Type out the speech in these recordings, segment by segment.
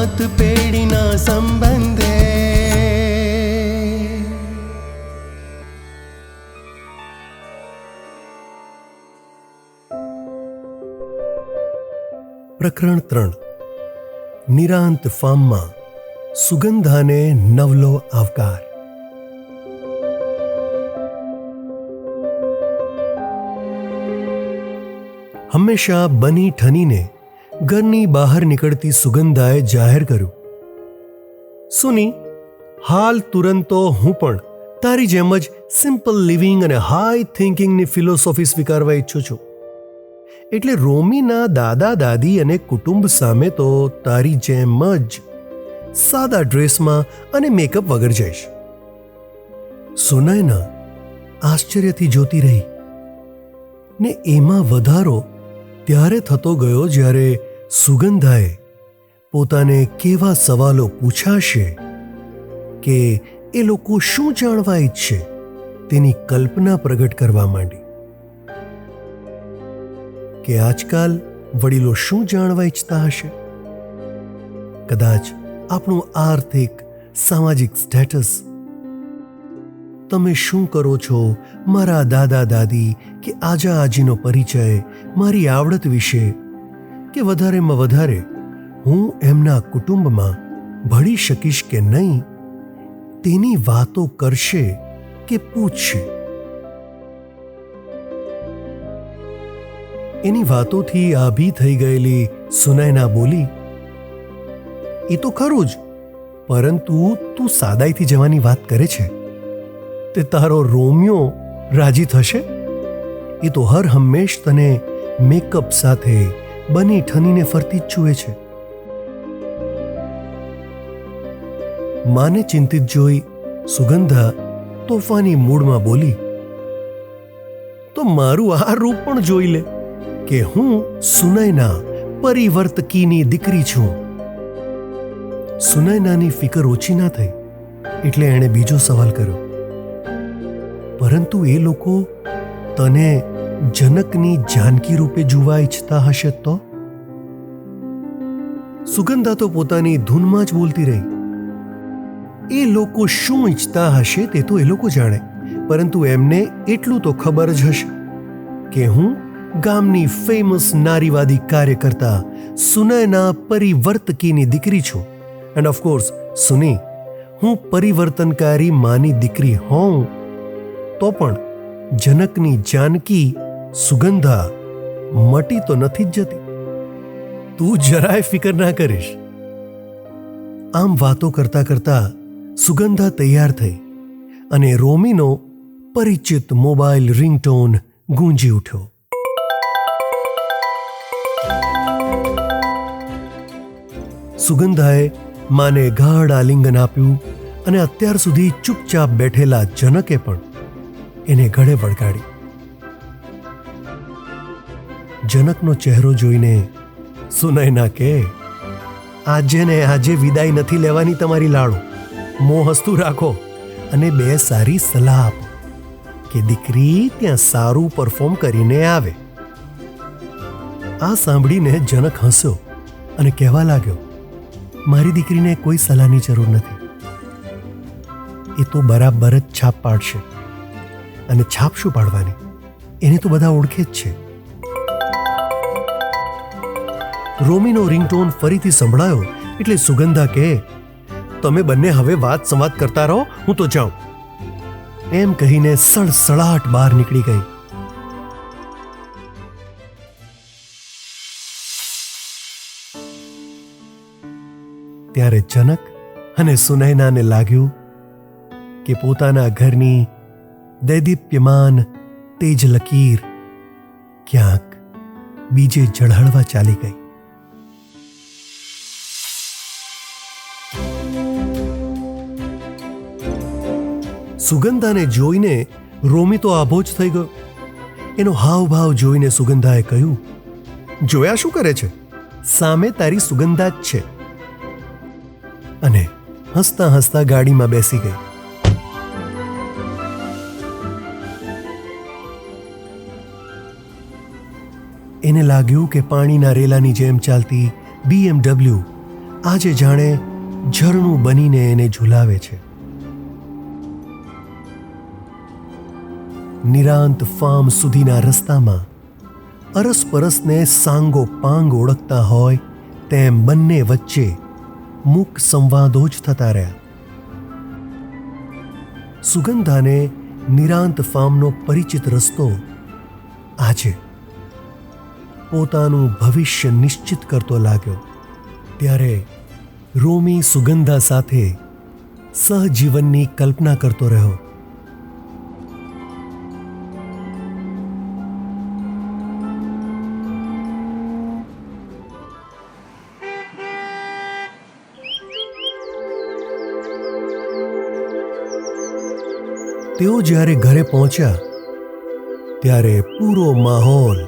સાત પેઢીના સંબંધે પ્રકરણ ત્રણ નિરાંત ફાર્મમાં સુગંધાને નવલો આવકાર હંમેશા બની ઠનીને ઘરની બહાર નીકળતી સુગંધાએ જાહેર કર્યું, સુની, હાલ તુરંતો હું પણ તારી જેમ જ સિમ્પલ લિવિંગ અને હાઈ થિંકિંગની ફિલોસોફી સ્વીકારવા ઈચ્છું છું. એટલે રોમીના દાદા, દાદી અને કુટુંબ સામે તો તારી જેમ જ સાદા ડ્રેસમાં અને મેકઅપ વગર જઈશ. સુનયના આશ્ચર્યથી જોતી રહી. ને એમાં વધારો ત્યારે થતો ગયો જ્યારે સુગંધાએ પોતાને કેવા સવાલો પૂછાશે કે એ લોકો શું જાણવા ઈચ્છે તેની કલ્પના પ્રગટ કરવા માંડી. કે આજકાલ વડીલો શું જાણવા ઈચ્છતા હશે? કદાચ આપણું આર્થિક, સામાજિક સ્ટેટસ તમે શું કરો છો? મારા દાદા દાદી કે આજા આજીનો પરિચય મારી આવડત વિશે કે વધારેમાં વધારે હું એમના કુટુંબમાં ભળી શકીશ કે નહીં, તેની વાતો કરશે કે પૂછશે. એની વાતોથી આભી થઈ ગયેલી સુનૈના બોલી એ તો ખરું જ, પરંતુ તું સાદાઈથી જવાની વાત કરે છે. તે તારો રોમિયો રાજી થશે? એ તો હર હંમેશ તને મેકઅપ સાથે બની ઠનીને ફરતી જ જુએ છે. માને ચિંતિત જોઈ સુગંધા તોફાની મૂડમાં બોલી, તો મારું આ રૂપ પણ જોઈ લે કે હું સુનયના પરિવર્તકીની દીકરી છું. સુનયનાની ફિકર ઓછી ના થઈ એટલે એણે બીજો સવાલ કર્યો, પરંતુ એ લોકો તને જનકની જાનકી રૂપે જોવા ઈચ્છતા હશે તો? સુગંધા તો પોતાની ધૂનમાં જ બોલતી રહી. એ લોકો શું ઈચ્છતા હશે તે તો એ લોકો જાણે, પરંતુ એમને એટલું તો ખબર જ હશે કે હું ગામની ફેમસ નારીવાદી કાર્યકર્તા સુનયના પરિવર્તકીની દીકરી છું. એન્ડ ઓફકોર્સ સુની, હું પરિવર્તનકારી માની દીકરી હોઉં. તો પણ જનકની જાનકી સુગંધા મટી તો નથી જ જતી. તું જરાય ફિકર ના કરીશ. આમ વાતો કરતા કરતા સુગંધા તૈયાર થઈ અને રોમીનો પરિચિત મોબાઈલ રિંગટોન ગુંજી ઉઠ્યો. સુગંધાએ માને ગાઢ આલિંગન આપ્યું અને અત્યાર સુધી ચૂપચાપ બેઠેલા જનકે પણ એને ગળે વળગાડી. જનકનો ચહેરો જોઈને સુનયના કે આજે ને આજે વિદાય નથી લેવાની તમારી લાડો. મોં હસતું રાખો અને બે સારી સલાહ આપો કે દીકરી ત્યાં સારું પરફોર્મ કરીને આવે. આ સાંભળીને જનક હસ્યો અને કહેવા લાગ્યો, મારી દીકરીને કોઈ સલાહની જરૂર નથી. એ તો બરાબર જ છાપ પાડશે. અને છાપ શું પાડવાની? એને તો બધા ઓળખે જ છે. રોમીનો રિંગટોન ફરીથી સંભળાયો એટલે સુગંધા કહે તમે બંને હવે વાત સંવાદ કરતા રહો, હું તો જાઉં. એમ કહીને સળસળાટ બહાર નીકળી ગઈ. ત્યારે જનક અને સુનૈનાને લાગ્યું કે પોતાના ઘરની દૈદીપ્યમાન તેજ લકીર ક્યાંક બીજે ઝળહળવા ચાલી ગઈ. સુગંધાને જોઈને રોમી તો આભો જ થઈ ગયો. એનો હાવભાવ જોઈને સુગંધાએ કહ્યું, જોયા શું કરે છે? સામે તારી સુગંધા જ છે. અને હસતા હસતા ગાડીમાં બેસી ગઈ. એને લાગ્યું કે પાણીના રેલાની જેમ ચાલતી બીએમડબલ્યુ આજે જાણે ઝરણું બનીને એને ઝુલાવે છે. નિરાંત ફાર્મ સુધીના રસ્તામાં અરસપરસને સાંગો પાંગ ઓળખતા હોય તેમ બંને વચ્ચે મૂક સંવાદો જ થતા રહ્યા. સુગંધાને નિરાંત ફાર્મનો પરિચિત રસ્તો આજે પોતાનું ભવિષ્ય નિશ્ચિત કરતો લાગ્યો. ત્યારે રોમી સુગંધા સાથે સહજીવનની કલ્પના કરતો રહ્યો. તેઓ જ્યારે ઘરે પહોંચ્યા, ત્યારે પૂરો માહોલ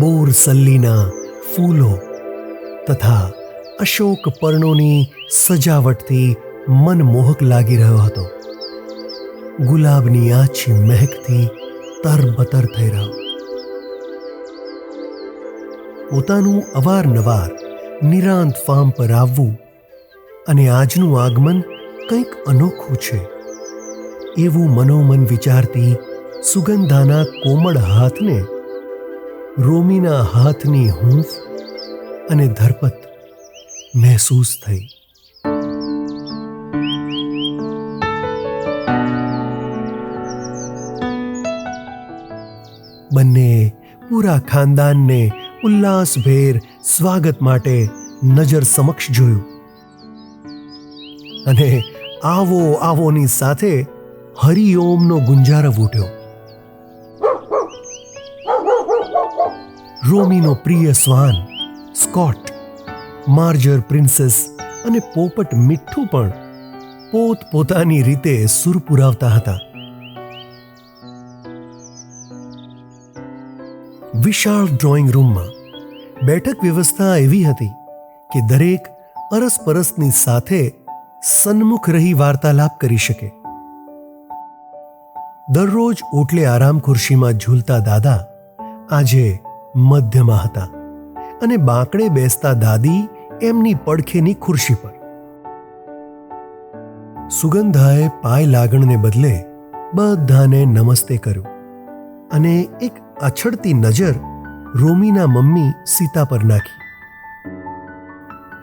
બોર સલ્લીના ફૂલો તથા અશોક પર્ણોની સજાવટથી મનમોહક લાગી રહ્યો હતો. ગુલાબની આછી મહેકથી તરબતર થઈ રહ્યો. પોતાનું અવારનવાર નિરાંત ફાર્મ પર આવવું અને આજનું આગમન કંઈક અનોખું છે. એવું મનોમન વિચારતી સુગંધાના કોમળ હાથને, રોમીના હાથની હૂંફ અને ધરપત મહેસૂસ થઈ. બંને પૂરા ખાનદાનને ઉલ્લાસભેર સ્વાગત માટે નજર સમક્ષ જોયું. અને આવો આવોની સાથે હરિઓમનો ગુંજારવ ઉઠ્યો રોમીનો પ્રિય શ્વાન સ્કોટ, માર્જર પ્રિન્સેસ અને પોપટ મીઠું પણ પોત પોતાની રીતે સુર પુરાવતા હતા. વિશાળ ડ્રોઈંગ રૂમમાં બેઠક વ્યવસ્થા એવી હતી કે દરેક અરસપરસની સાથે સન્મુખ રહી વાર્તાલાપ કરી શકે. દરરોજ ઓટલે આરામ ખુરશીમાં ઝૂલતા દાદા આજે મધ્યમાં હતા અને બાંકડે બેસતા દાદી એમની પડખેની ખુરશી પર. સુગંધાએ પાય લાગણને બદલે બધાને નમસ્તે કર્યું અને એક અછડતી નજર રોમીના મમ્મી સીતા પર નાખી.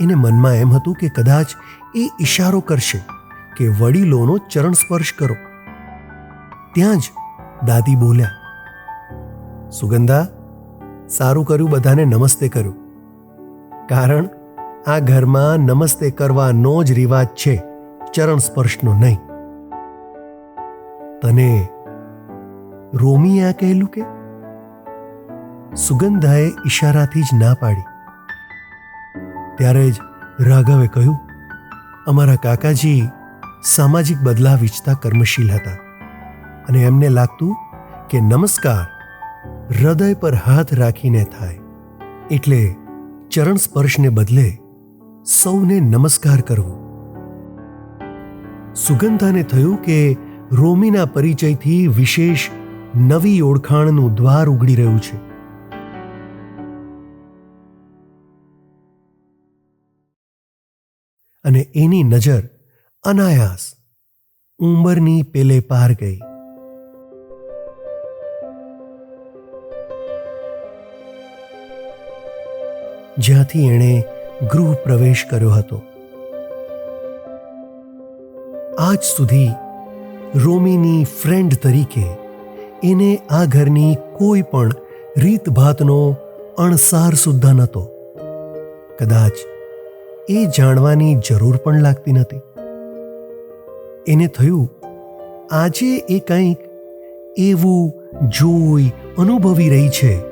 એને મનમાં એમ હતું કે કદાચ એ ઈશારો કરશે કે વડીલોનો ચરણ સ્પર્શ કરો. ત્યાં જ દાદી બોલ્યા સુગંધા, સારું કર્યું બધાને નમસ્તે કર્યું કારણ આ ઘરમાં નમસ્તે કરવાનો જ રિવાજ છે, ચરણ સ્પર્શનો નહીં. તને રોમી આ કહેલું કે? સુગંધાએ ઈશારાથી જ ના પાડી. ત્યારે જ રાઘવે કહ્યું, અમારા કાકાજી સામાજિક બદલાવ ઈચ્છતા કર્મશીલ હતા. અને એમને લાગતું કે નમસ્કાર હૃદય પર હાથ રાખીને થાય. એટલે ચરણ સ્પર્શને બદલે સૌને નમસ્કાર કરવો. સુગંધાને થયું કે રોમીના પરિચયથી વિશેષ નવી ઓળખાણનું દ્વાર ઉગડી રહ્યું છે. અને એની નજર અનાયાસ ઉંમરની પેલે પાર ગઈ. જ્યાંથી એણે ગૃહ પ્રવેશ કર્યો હતો. આજ સુધી રોમીની ફ્રેન્ડ તરીકે એને આ ઘરની કોઈ પણ રીતભાતનો અણસાર સુદ્ધા નહોતો. કદાચ એ જાણવાની જરૂર પણ લાગતી નથી એને થયું, આજે એ કંઈક એવું જોઈ અનુભવી રહી છે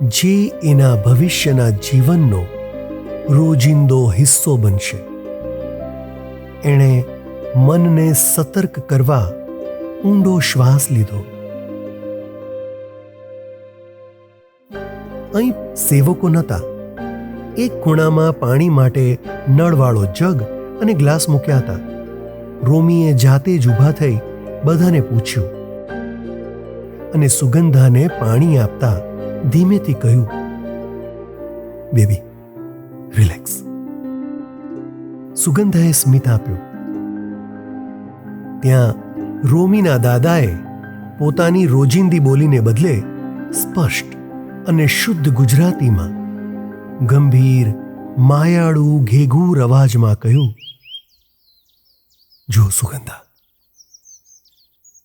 જે એના ભવિષ્યના જીવનનો રોજિંદો હિસ્સો બનશે. એણે મનને સતર્ક કરવા ઊંડો શ્વાસ લીધો. અહીં સેવકો નહોતા. એક ખૂણામાં પાણી માટે નળવાળો જગ અને ગ્લાસ મૂક્યા હતા. રોમીએ જાતે જ ઊભા થઈ બધાને પૂછ્યું. અને સુગંધાને પાણી આપતા ધીમેથી કહ્યું, બેબી રિલેક્સ સુગંધાએ સ્મિત આપ્યું. ત્યાં રોમીના દાદાએ પોતાની રોજિંદી બોલીને બદલે સ્પષ્ટ અને શુદ્ધ ગુજરાતીમાં ગંભીર, માયાળુ, ઘેઘૂર અવાજમાં કહ્યું, જો સુગંધા,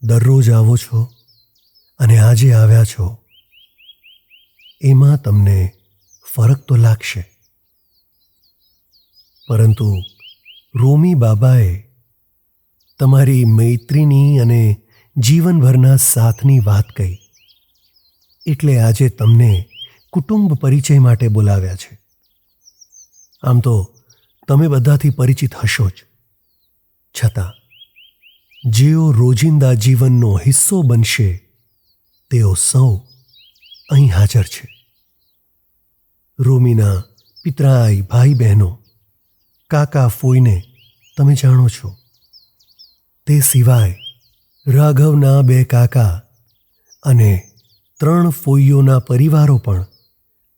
દરરોજ આવો છો અને આજે આવ્યા છો એમાં તમને ફરક તો લાગશે. પરંતુ રોમી બાબાએ તમારી મૈત્રીની અને જીવનભરના સાથની વાત કહી. એટલે આજે તમને કુટુંબ પરિચય માટે બોલાવ્યા છે. આમ તો તમે બધાથી પરિચિત હશો જ. છતાં, જેઓ રોજિંદા જીવનનો હિસ્સો બનશે, તેઓ સૌ અહીં હાજર છે. રોમીના પિતરાઈ ભાઈ બહેનો કાકા ફોઈને તમે જાણો છો. તે સિવાય રાઘવના બે કાકા અને ત્રણ ફોઈઓના પરિવારો પણ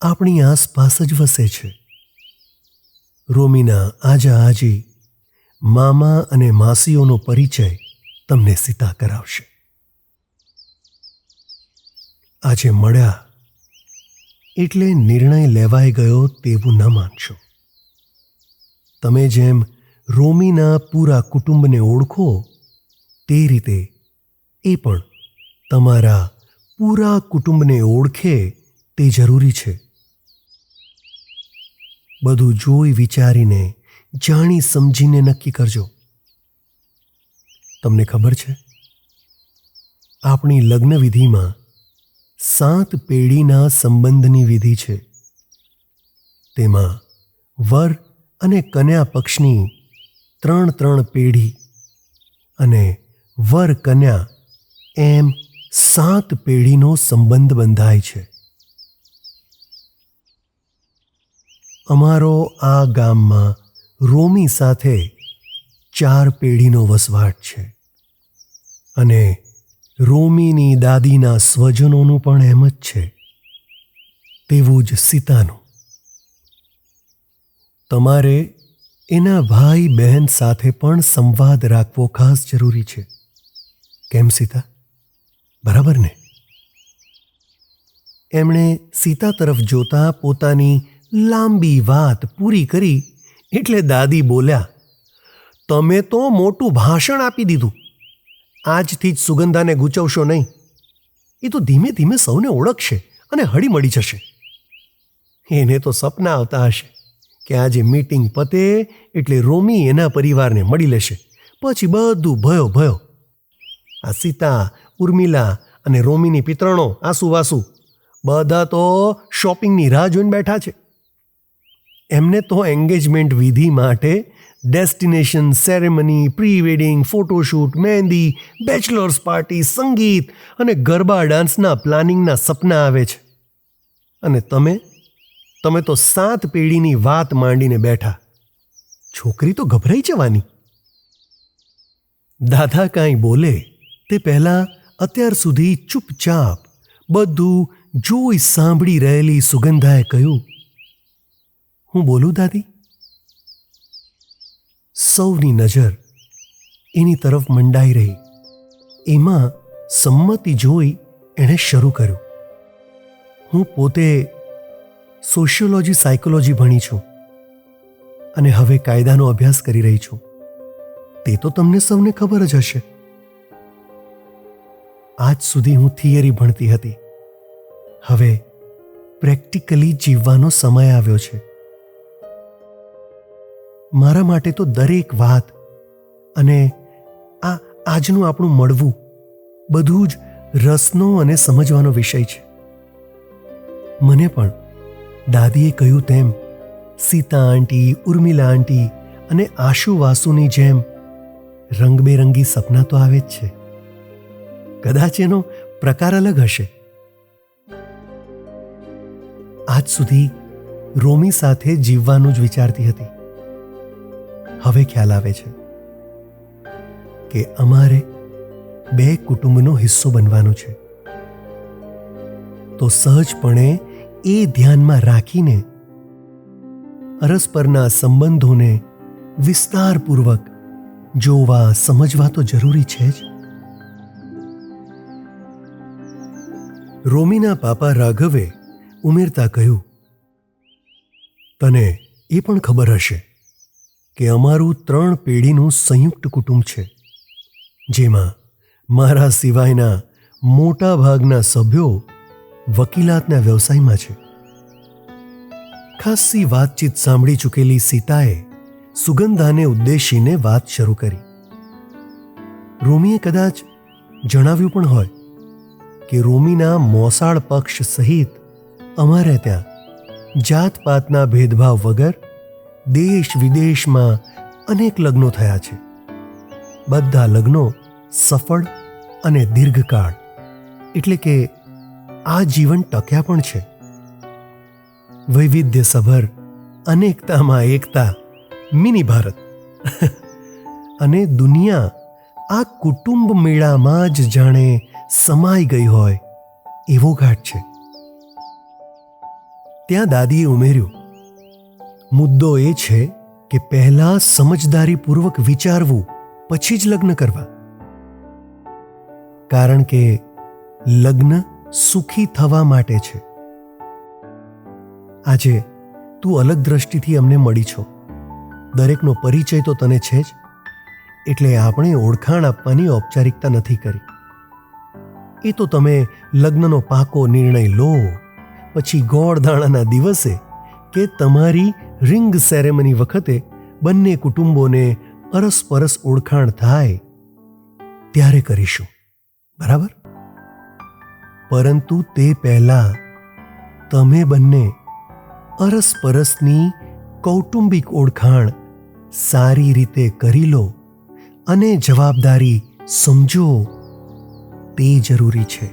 આપણી આસપાસ જ વસે છે. રોમીના આજા આજી મામા અને માસીઓનો પરિચય તમને સીતા કરાવશે. આજે મળ્યા એટલે નિર્ણય લેવાઈ ગયો તેવું ન માનશો. તમે જેમ રોમીના પૂરા કુટુંબને ઓળખો, તે રીતે એ પણ તમારા પૂરા કુટુંબને ઓળખે તે જરૂરી છે. બધું જોઈ વિચારીને, જાણી સમજીને નક્કી કરજો. તમને ખબર છે? આપણી લગ્ન વિધિમાં સાત પેઢીના સંબંધની વિધિ છે. તેમાં વર અને કન્યા પક્ષની ત્રણ ત્રણ પેઢી અને વર કન્યા એમ સાત પેઢીનો સંબંધ બંધાય છે. અમારો આ ગામમાં રોમી સાથે ચાર પેઢીનો વસવાટ છે અને રોમીની દાદીના સ્વજનોનું પણ એમ જ છે. તેવું જ સીતાનું. તમારે એના ભાઈ બહેન સાથે પણ સંવાદ રાખવો ખાસ જરૂરી છે. કેમ સીતા? બરાબર ને? એમણે સીતા તરફ જોતા પોતાની લાંબી વાત પૂરી કરી એટલે દાદી બોલ્યા, તમે તો મોટું ભાષણ આપી દીધું. આજથી જ સુગંધાને ગૂંચવશો નહીં. એ તો ધીમે ધીમે સૌને ઓળખશે અને હળી મળી જશે. એને તો સપના આવતા હશે કે આજે મીટિંગ પતે એટલે રોમી એના પરિવારને મળી લેશે. પછી બધું ભયો ભયો. આ સીતા, ઉર્મિલા અને રોમીની પિત્રણો આસુવાસુ. બધા તો શોપિંગની રાહ જોઈને બેઠા છે. એમને તો એન્ગેજમેન્ટ વિધિ માટે destination ceremony pre wedding photoshoot mehndi bachelors party sangeet અને ગરબા ડાન્સના પ્લાનિંગના સપના આવે છે. અને તમે તમે તો સાત પેઢીની વાત માંડીને બેઠા. છોકરી તો ગભરાઈ જવાની. દાદા કાંઈ બોલે, તે પહેલાં અત્યાર સુધી ચૂપચાપ બધું જોઈ સાંભળી રહેલી સુગંધાએ કહ્યું હું બોલું, દાદી? સૌની નજર એની તરફ મંડાઈ રહી. એમાં સંમતિ જોઈ એણે શરૂ કર્યું. હું પોતે સોશિયોલોજી, સાયકોલોજી ભણી છું અને હવે કાયદાનો અભ્યાસ કરી રહી છું. તે તો તમને સૌને ખબર જ હશે. આજ સુધી હું થિયરી ભણતી હતી. હવે પ્રેક્ટિકલી જીવવાનો સમય આવ્યો છે. મારા માટે તો દરેક વાત અને આ આજનું આપણું મળવું બધું જ રસનો અને સમજવાનો વિષય છે. મને પણ દાદીએ કહ્યું તેમ, સીતા આંટી, ઉર્મિલા આંટી અને આશુ વાસુની જેમ રંગબેરંગી સપના તો આવે જ છે. કદાચ એનો પ્રકાર અલગ હશે. આજ સુધી રોમી સાથે જીવવાનું જ વિચારતી હતી. હવે ખ્યાલ આવે છે કે અમારે બે કુટુંબનો હિસ્સો બનવાનો છે. તો સહજપણે એ ધ્યાનમાં રાખીને પરસ્પરના સંબંધોને વિસ્તારપૂર્વક જોવા સમજવા તો જરૂરી છે જ. રોમીના પાપા રાઘવે ઉમેરતા કહ્યું, તને એ પણ ખબર હશે કે અમારું ત્રણ પેઢીનું સંયુક્ત કુટુંબ છે, જેમાં મારા સિવાયના મોટા ભાગના સભ્યો વકીલાતના વ્યવસાયમાં છે. ખાસ્સી વાતચીત સાંભળી ચૂકેલી સીતાએ સુગંધાને ઉદ્દેશીને વાત શરૂ કરી. રોમીએ કદાચ જણાવ્યું પણ હોય કે રોમીના મોસાળ પક્ષ સહિત અમારે ત્યાં જાતપાતના ભેદભાવ વગર દેશ વિદેશમાં અનેક લગ્નો થયા છે. બધા લગ્નો સફળ અને દીર્ઘકાળ. એટલે કે આ જીવન ટક્યા પણ છે. વૈવિધ્યસભર, અનેકતામાં એકતા, મિની ભારત. અને દુનિયા આ કુટુંબ મેળામાં જ જાણે સમાઈ ગઈ હોય એવો ઘાટ છે. ત્યાં દાદીએ ઉમેર્યું મુદ્દો એ છે કે પહેલા સમજદારીપૂર્વક વિચારવું, પછી જ લગ્ન કરવા. કારણ કે લગ્ન સુખી થવા માટે છે. આજે તું અલગ દ્રષ્ટિથી અમને મળી છો. દરેકનો પરિચય તો તને છે જ, એટલે આપણે ઓળખાણ આપવાની ઔપચારિકતા નથી કરી. એ તો તમે લગ્નનો પાકો નિર્ણય લો, પછી ગોળ દાણાના દિવસે કે તમારી રિંગ સેરેમની વખતે બંને કુટુંબોને અરસપરસ ઓળખાણ થાય ત્યારે કરીશું. બરાબર? પરંતુ તે પહેલા તમે બંને અરસપરસની કૌટુંબિક ઓળખાણ સારી રીતે કરી લો અને જવાબદારી સમજો. તે જરૂરી છે.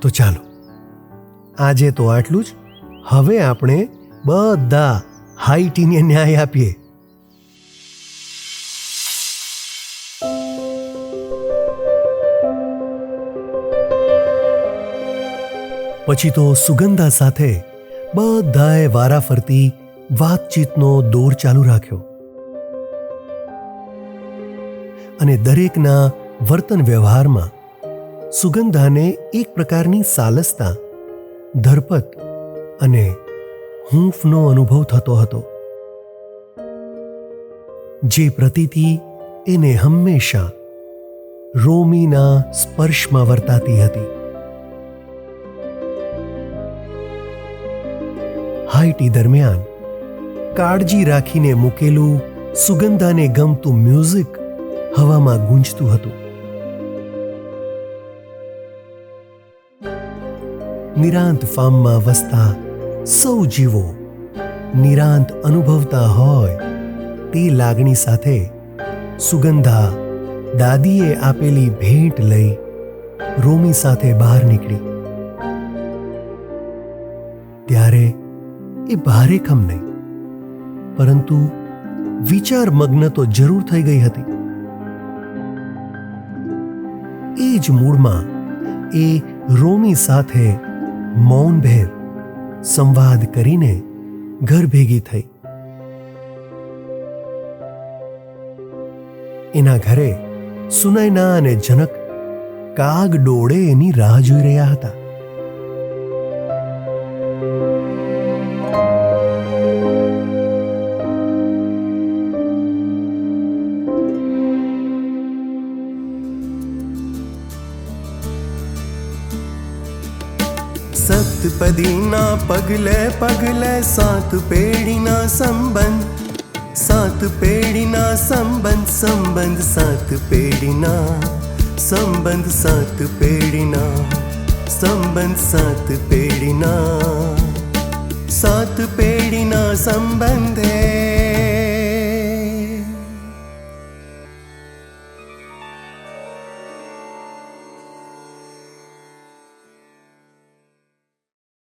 તો ચાલો, આજે તો આટલું જ. હવે આપણે બધા હાઈટીને ન્યાય આપીએ. પછી તો સુગંધા સાથે બધાએ વારાફરતી વાતચીતનો દોર ચાલુ રાખ્યો. અને દરેકના વર્તન વ્યવહારમાં સુગંધાને એક પ્રકારની સાલસતા, ધરપત અને હૂંફનો અનુભવ થતો હતો. જે પ્રતીતિ એને હંમેશા રોમીના સ્પર્શમાં વર્તાતી હતી. હાઈટી દરમિયાન કાળજી રાખીને મૂકેલું સુગંધાને ગમતું મ્યુઝિક હવામાં ગુંજતું હતું. નિરાંત ફાર્મમાં વસતા સૌ જીવો નિરાંત અનુભવતા હોય તે લાગણી સાથે સુગંધા દાદીએ આપેલી ભેટ લઈ રોમી સાથે બહાર નીકળી. ત્યારે એ ભારે ખમ નહીં, પરંતુ વિચાર મગ્ન તો જરૂર થઈ ગઈ હતી. એ જ મૂળમાં એ રોમી સાથે મૌનભેર સંવાદ કરીને ઘર ભેગી થઈ. એના ઘરે સુનયના અને જનક કાગ ડોળે એની રાહ જોઈ રહ્યા હતા. संत पदीना पगले पगले सात पेडिना संबंध। सात पेडिना संबंध संबंध सात पेडिना संबंध सात पेडिना संबंध सात पेडिना सात पेडिना संबंध है।